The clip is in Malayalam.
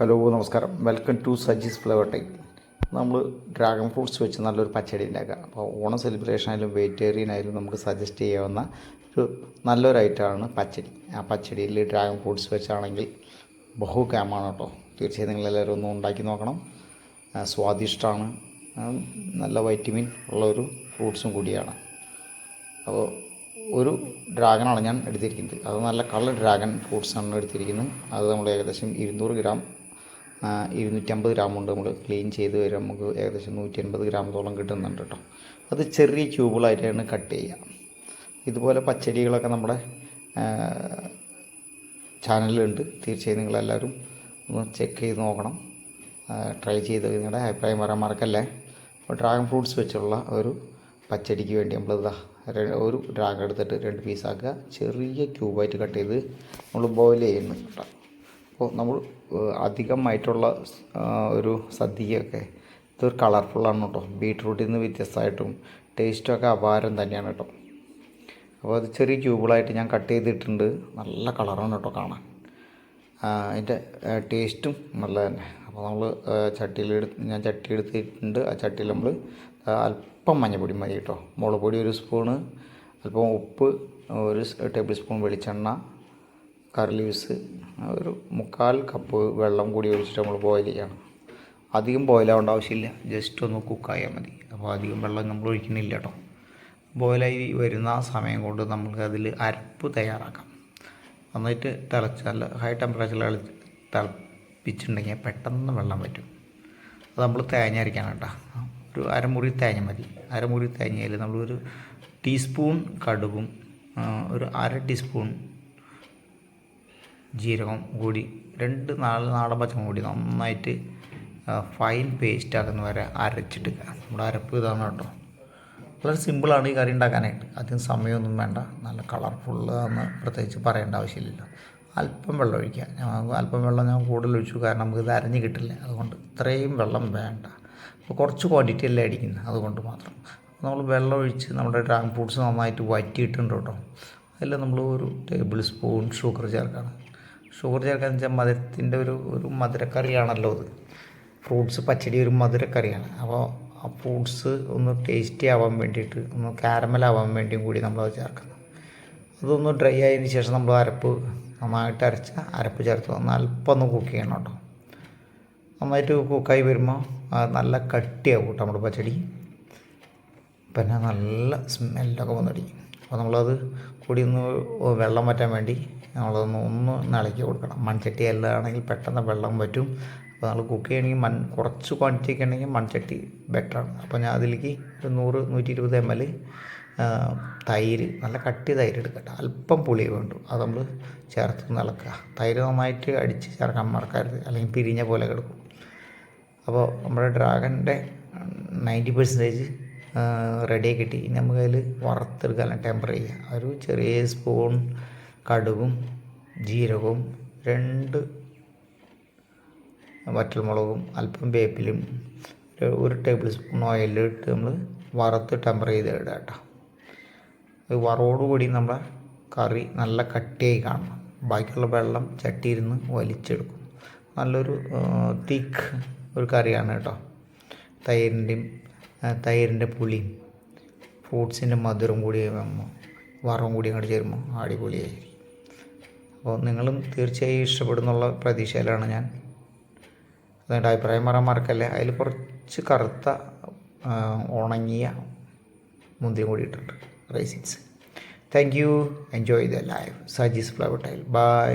ഹലോ നമസ്കാരം. Welcome to Saji's flower time നമ്മൾ ഡ്രാഗൺ ഫ്രൂട്ട്സ് വെച്ച് നല്ലൊരു പച്ചടി ഉണ്ടാക്കുക അപ്പോൾ ഓണം സെലിബ്രേഷൻ ആയാലും വെജിറ്റേറിയൻ ആയാലും നമുക്ക് സജസ്റ്റ് ചെയ്യാവുന്ന ഒരു നല്ലൊരു ഐറ്റമാണ് പച്ചടി. ആ പച്ചടിയിൽ ഡ്രാഗൺ ഫ്രൂട്ട്സ് വെച്ചാണെങ്കിൽ ബഹു ക്യാമാണ് കേട്ടോ. തീർച്ചയായും നിങ്ങളെല്ലാവരും ഒന്ന് ഉണ്ടാക്കി നോക്കണം. സ്വാദിഷ്ടമാണ്. നല്ല വൈറ്റമിൻ ഉള്ളൊരു ഫ്രൂട്ട്സും കൂടിയാണ്. അപ്പോൾ ഒരു ഡ്രാഗണാണ് ഞാൻ എടുത്തിരിക്കുന്നത്. അത് നല്ല കളർ ഡ്രാഗൺ ഫ്രൂട്ട്സാണ് എടുത്തിരിക്കുന്നത്. അത് നമ്മൾ ഏകദേശം ഇരുന്നൂറ് ഗ്രാം ഇരുന്നൂറ്റമ്പത് ഗ്രാം കൊണ്ട് നമ്മൾ ക്ലീൻ ചെയ്ത് വരും നമുക്ക് ഏകദേശം നൂറ്റി അൻപത് ഗ്രാമത്തോളം കിട്ടുന്നുണ്ട് കേട്ടോ. അത് ചെറിയ ക്യൂബുകളായിട്ടാണ് കട്ട് ചെയ്യുക. ഇതുപോലെ പച്ചടികളൊക്കെ നമ്മുടെ ചാനലിലുണ്ട് തീർച്ചയായും നിങ്ങളെല്ലാവരും ഒന്ന് ചെക്ക് ചെയ്ത് നോക്കണം. ട്രൈ ചെയ്ത് നിങ്ങളുടെ അഭിപ്രായം പറയാൻ മറക്കല്ലേ? അപ്പോൾ ഡ്രാഗൺ ഫ്രൂട്ട്സ് വെച്ചുള്ള ഒരു പച്ചടിക്ക് വേണ്ടി നമ്മൾ ഇതാ ഒരു ഡ്രാഗൺ എടുത്തിട്ട് രണ്ട് പീസാക്കുക ചെറിയ ക്യൂബായിട്ട് കട്ട് ചെയ്ത് നമ്മൾ ബോയിൽ ചെയ്യുന്നു കേട്ടോ. അപ്പോൾ നമ്മൾ അധികമായിട്ടുള്ള ഒരു സദ്യയൊക്കെ. ഇതൊരു കളർഫുള്ളാണ് കേട്ടോ ബീട്രൂട്ടിൽ നിന്ന് വ്യത്യസ്തമായിട്ടും ടേസ്റ്റൊക്കെ അപാരം തന്നെയാണ് കേട്ടോ അപ്പോൾ അത് ചെറിയ ക്യൂബുകളായിട്ട് ഞാൻ കട്ട് ചെയ്തിട്ടുണ്ട്. നല്ല കളറാണ് കേട്ടോ കാണാൻ. അതിന്റെ ടേസ്റ്റും നല്ല തന്നെ. അപ്പോൾ നമ്മൾ ചട്ടിയിലെടുത്ത് ഞാൻ ചട്ടി എടുത്തിട്ടുണ്ട്. ആ ചട്ടിയിൽ നമ്മൾ അല്പം മഞ്ഞൾപ്പൊടി മതി കേട്ടോ മുളക് പൊടി ഒരു സ്പൂണ് അല്പം ഉപ്പ് ഒരു ടേബിൾ സ്പൂൺ വെളിച്ചെണ്ണ കറി ലീവ്സ് ഒരു മുക്കാൽ കപ്പ് വെള്ളം കൂടി ഒഴിച്ചിട്ട് നമ്മൾ ബോയിൽ ചെയ്യണം. അധികം ബോയിലാവേണ്ട ആവശ്യമില്ല. ജസ്റ്റ് ഒന്ന് കുക്കായാൽ മതി. അപ്പോൾ അധികം വെള്ളം നമ്മൾ ഒഴിക്കുന്നില്ല കേട്ടോ. ബോയിലായി വരുന്ന സമയം കൊണ്ട് നമുക്ക് അതിൽ അരപ്പ് തയ്യാറാക്കാം. നന്നായിട്ട് തിളച്ചാൽ ഹൈ ടെമ്പറേച്ചറിൽ തിളപ്പിച്ചിട്ടുണ്ടെങ്കിൽ പെട്ടെന്ന് വെള്ളം പറ്റും അത് നമ്മൾ തേങ്ങ അരയ്ക്കണം കേട്ടോ. ഒരു അരമുറി തേങ്ങ മതി. അരമുറി തേങ്ങയിൽ നമ്മളൊരു ടീസ്പൂൺ കടുകും ഒരു അര ടീസ്പൂൺ ജീരകം കൂടി രണ്ട് നാല് നാടൻ പച്ചമുളക് കൂടി നന്നായിട്ട് ഫൈൻ പേസ്റ്റ് ആക്കുന്ന വരെ അരച്ചിട്ട് നമ്മുടെ അരപ്പ് ഇതാണ് കേട്ടോ. വളരെ സിമ്പിളാണ് ഈ കറി ഉണ്ടാക്കാനായിട്ട്. അധികം സമയമൊന്നും വേണ്ട. നല്ല കളർഫുള്ളാന്ന് പ്രത്യേകിച്ച് പറയേണ്ട ആവശ്യമില്ലല്ലോ. അല്പം വെള്ളം ഒഴിക്കുക. ഞാൻ അല്പം വെള്ളം ഞാൻ കൂടുതൽ ഒഴിച്ചു കാരണം നമുക്ക് ഇത് അരഞ്ഞ് കിട്ടില്ല. അതുകൊണ്ട് ഇത്രയും വെള്ളം വേണ്ട. അപ്പോൾ കുറച്ച് ക്വാണ്ടിറ്റി അല്ലേ അടിക്കുന്നത് അതുകൊണ്ട് മാത്രം. നമ്മൾ വെള്ളം ഒഴിച്ച് നമ്മുടെ ഡ്രാഗൺ ഫ്രൂട്ട്സ് നന്നായിട്ട് വറ്റിയിട്ടുണ്ട് കേട്ടോ. അതിൽ നമ്മൾ ഒരു ടേബിൾ സ്പൂൺ ഷുഗർ ചേർക്കണം. ഷുഗർ ചേർക്കാന്ന് വെച്ചാൽ മധുരത്തിന്റെ ഒരു ഒരു മധുരക്കറിയാണല്ലോ അത്. ഫ്രൂട്ട്സ് പച്ചടി ഒരു മധുരക്കറിയാണ്. അപ്പോൾ ആ ഫ്രൂട്ട്സ് ഒന്ന് ടേസ്റ്റി ആവാൻ വേണ്ടിയിട്ട് ഒന്ന് കാരമലാവാൻ വേണ്ടിയും കൂടി നമ്മളത് ചേർക്കുന്നു. അതൊന്ന് ഡ്രൈ ആയതിന് ശേഷം നമ്മൾ അരപ്പ് നന്നായിട്ട് അരച്ച അരപ്പ് ചേർത്ത് ഒന്ന് അല്പം ഒന്ന് കുക്ക് ചെയ്യണം കേട്ടോ. നന്നായിട്ട് കുക്കായി വരുമ്പോൾ നല്ല കട്ടിയാവും കേട്ടോ നമ്മുടെ പച്ചടി. പിന്നെ നല്ല സ്മെല്ലൊക്കെ വന്നടിക്കും അപ്പോൾ നമ്മളത് കൂടി ഒന്ന് വെള്ളം വറ്റാൻ വേണ്ടി നമ്മളതൊന്ന് ഒന്ന് ഇളക്കി കൊടുക്കണം. മൺചട്ടി അല്ലാണെങ്കിൽ പെട്ടെന്ന് വെള്ളം വറ്റും. അപ്പോൾ നമ്മൾ കുക്ക് ചെയ്യണമെങ്കിൽ മൺ കുറച്ച് ക്വാണ്ടിറ്റി ഒക്കെ ഉണ്ടെങ്കിൽ മൺചട്ടി ബെറ്ററാണ് അപ്പോൾ ഞാൻ അതിലേക്ക് ഒരു നൂറ് നൂറ്റി ഇരുപത് എം എൽ തൈര് നല്ല കട്ടി തൈര് എടുക്കട്ടെ. അല്പം പുളി വേണ്ടു. അത് നമ്മൾ ചേർത്ത് ഇളക്കുക. തൈര് നന്നായിട്ട് അടിച്ച് ചേർക്കാൻ മറക്കരുത്. അല്ലെങ്കിൽ പിരിഞ്ഞ പോലെ കിടക്കും. അപ്പോൾ നമ്മുടെ ഡ്രാഗന്റെ നയന്റി പെർസെന്റേജ് റെഡിയാക്കിയിട്ട് ഇനി നമുക്കതിൽ വറുത്തെടുക്കാൻ ടെമ്പർ ചെയ്യുക. ഒരു ചെറിയ സ്പൂൺ കടുകും ജീരകവും രണ്ട് വറ്റൽമുളകും അല്പം വേപ്പിലും ഒരു- ടേബിൾ സ്പൂൺ ഓയിലിട്ട് നമ്മൾ വറുത്ത് ടെമ്പർ ചെയ്ത് ഇടുക കേട്ടോ. വറവോടുകൂടി നമ്മുടെ കറി നല്ല കട്ടിയായി കാണണം. ബാക്കിയുള്ള വെള്ളം ചട്ടിയിരുന്ന് വലിച്ചെടുക്കും. നല്ലൊരു തിക്ക് ഒരു കറിയാണ് കേട്ടോ. തൈരിന്റെയും തൈരിന്റെ പുളിയും ഫ്രൂട്ട്സിന്റെ മധുരം കൂടി വരുമ്പോൾ വറവും കൂടി അങ്ങോട്ട് ചേരുമ്പോൾ അടിപൊളിയായിരിക്കും. അപ്പോൾ നിങ്ങളും തീർച്ചയായും ഇഷ്ടപ്പെടുന്നുള്ള പ്രതീക്ഷയിലാണ് ഞാൻ. അതുകൊണ്ട് അഭിപ്രായം പറയാൻ മറക്കല്ലേ അതിൽ കുറച്ച് കറുത്ത ഉണങ്ങിയ മുന്തിരി കൂടി ഇട്ടിട്ടുണ്ട്. Raisins thank you enjoy the life Saji's flower time bye